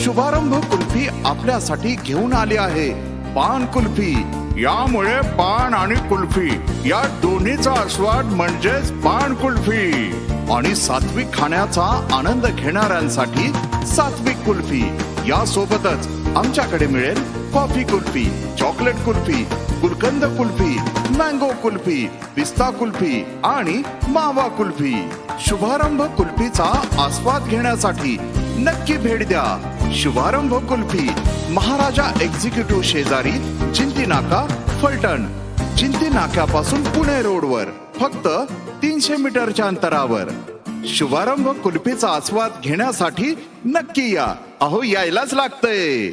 शुभारंभ कुल्फी आपल्यासाठी घेऊन आली आहे. पान कुल्फी. यामुळे पान आणि कुल्फी या दोन्हीचा आस्वाद म्हणजेच पान कुल्फी. आणि सात्विक खाण्याचा आनंद घेणाऱ्यांसाठी सात्विक कुल्फी. या सोबतच आमच्याकडे मिळेल coffee kulfi chocolate kulfi gulkand kulfi mango kulfi pista kulfi आणि मावा कुल्फी. शुभारंभ कुल्फीचा आस्वाद घेण्यासाठी नक्की भेट द्या. शुभारंभ कुल्फी महाराजा एक्झिक्युटिव्ह शेजारी चिंती नाका फलटण. चिंती नाक्यापासून पुणे रोडवर फक्त तीनशे मीटरच्या अंतरावर. शुभारंभ कुल्फीचा आस्वाद घेण्यासाठी नक्की या. अहो यायलाच लागतंय.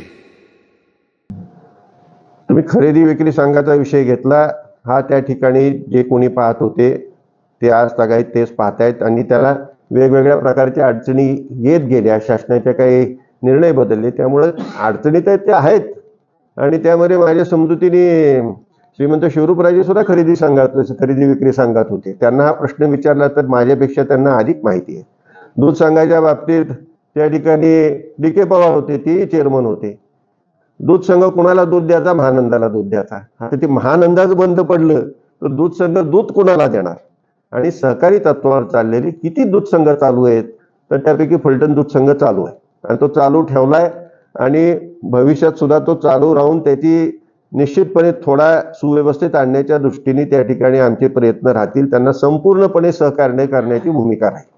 तुम्ही खरेदी विक्री संघाचा विषय घेतला. हा त्या ठिकाणी जे कोणी पाहत होते ते आज सगळे तेच पाहतायत आणि त्याला वेगवेगळ्या प्रकारच्या अडचणी येत गेल्या. शासनाच्या काही निर्णय बदलले. त्यामुळे अडचणी तर त्या आहेत. आणि त्यामध्ये माझ्या समजुतीने श्रीमंत शिवरूपराजे सुद्धा खरेदी सांगत खरेदी विक्री सांगत होते. त्यांना हा प्रश्न विचारला तर माझ्यापेक्षा त्यांना अधिक माहिती आहे. दूध संघाच्या बाबतीत त्या ठिकाणी डी के पवार होते ते चेअरमन होते. दूध संघ कुणाला दूध द्यायचा? महानंदाला दूध द्यायचा. आता ते महानंदाच बंद पडलं तर दूध संघ दूध कुणाला देणार? आणि सहकारी तत्वावर चाललेली किती दूध संघ चालू आहेत तर त्यापैकी फलटण दूध संघ चालू आहे. आणि तो चालू ठेवलाय आणि भविष्यात सुद्धा तो चालू राहून त्याची निश्चितपणे थोडा सुव्यवस्थित आणण्याच्या दृष्टीने त्या ठिकाणी आमचे प्रयत्न राहतील. त्यांना संपूर्णपणे सहकार्य करण्याची भूमिका राहील.